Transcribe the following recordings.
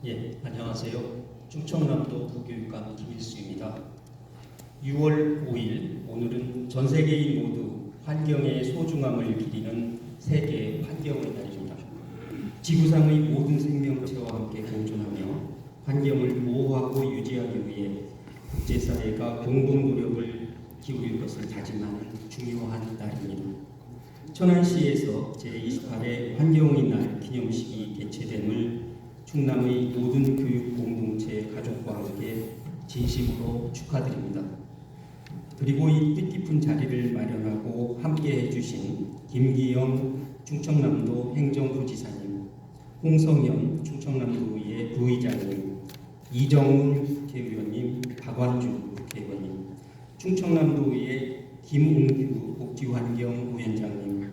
안녕하세요. 충청남도 부교육감 김일수입니다. 6월 5일 오늘은 전 세계인 모두 환경의 소중함을 기리는 세계 환경의 날입니다. 지구상의 모든 생명체와 함께 공존하며 환경을 보호하고 유지하기 위해 국제사회가 공동 노력을 기울일 것을 다짐하는 중요한 날입니다. 천안시에서 제28회 환경의 날 기념식이 개최됨을 충남의 모든 교육 공동체 가족과 함께 진심으로 축하드립니다. 그리고 이 뜻깊은 자리를 마련하고 함께 해주신 김기영 충청남도 행정부지사님, 홍성현 충청남도의회 부의장님, 이정훈 국회의원님, 박완주 국회의원님, 충청남도의회 김웅규 복지환경 위원장님,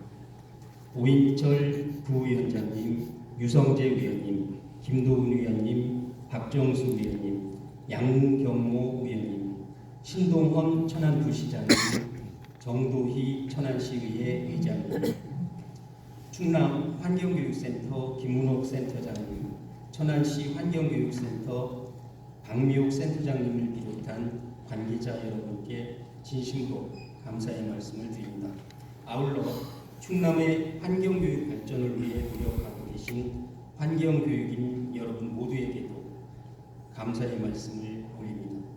오인철 부위원장님, 유성재 위원님, 김도훈 위원님, 박정수 위원님, 양경모 위원님, 신동헌 천안부시장님, 정도희 천안시의회 회장님, 충남 환경교육센터 김문옥 센터장님, 천안시 환경교육센터 박미옥 센터장님을 비롯한 관계자 여러분께 진심으로 감사의 말씀을 드립니다. 아울러 충남의 환경교육 발전을 위해 노력하고 계신 환경교육인 여러분 모두에게도 감사의 말씀을 올립니다.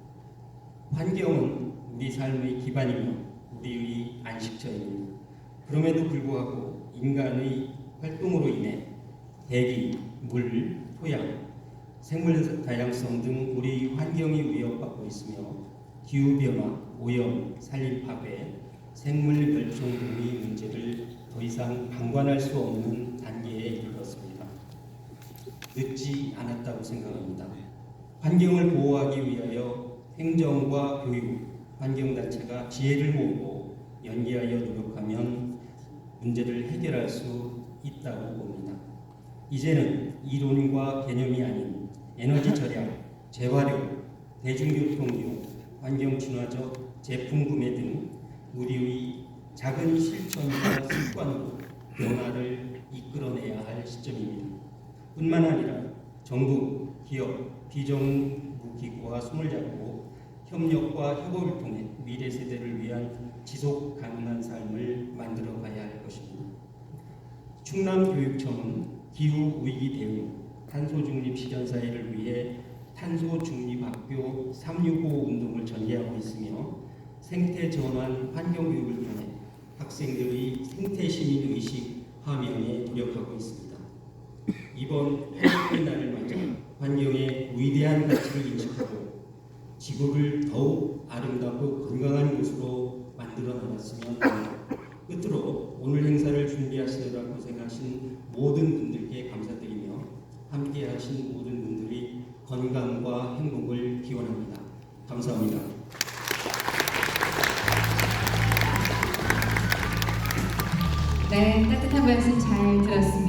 환경은 우리 삶의 기반이며 우리의 안식처입니다. 그럼에도 불구하고 인간의 활동으로 인해 대기, 물, 토양, 생물 다양성 등 우리 환경이 위협받고 있으며 기후변화, 오염, 산림 파괴, 생물 멸종 등의 문제를 더 이상 방관할 수 없는 단계에 이르렀습니다. 늦지 않았다고 생각합니다. 환경을 보호하기 위하여 행정과 교육, 환경단체가 지혜를 모으고 연계하여 노력하면 문제를 해결할 수 있다고 봅니다. 이제는 이론과 개념이 아닌 에너지 절약, 재활용, 대중교통 이용, 환경 친화적 제품 구매 등 우리의 작은 실천과 습관으로 변화를 이끌어내야 할 시점입니다. 뿐만 아니라 정부, 기업, 비정부 기구와 손을 잡고 협력과 협업을 통해 미래 세대를 위한 지속 가능한 삶을 만들어 가야 할 것입니다. 충남교육청은 기후 위기 대응, 탄소 중립 실현 사회를 위해 탄소 중립 학교 365 운동을 전개하고 있으며 생태 전환 환경 교육을 통해 학생들의 생태 시민 의식 함양에 노력하고 있습니다. 이번 환경의 날을 맞아 환경의 위대한 가치를 인식하고 지구를 더욱 아름답고 건강한 곳으로 만들어 나갔으면 합니다. 끝으로 오늘 행사를 준비하시느라 고생하신 모든 분들께 감사드리며 함께하신 모든 분들이 건강과 행복을 기원합니다. 감사합니다. 네, 따뜻한 말씀 잘 들었습니다.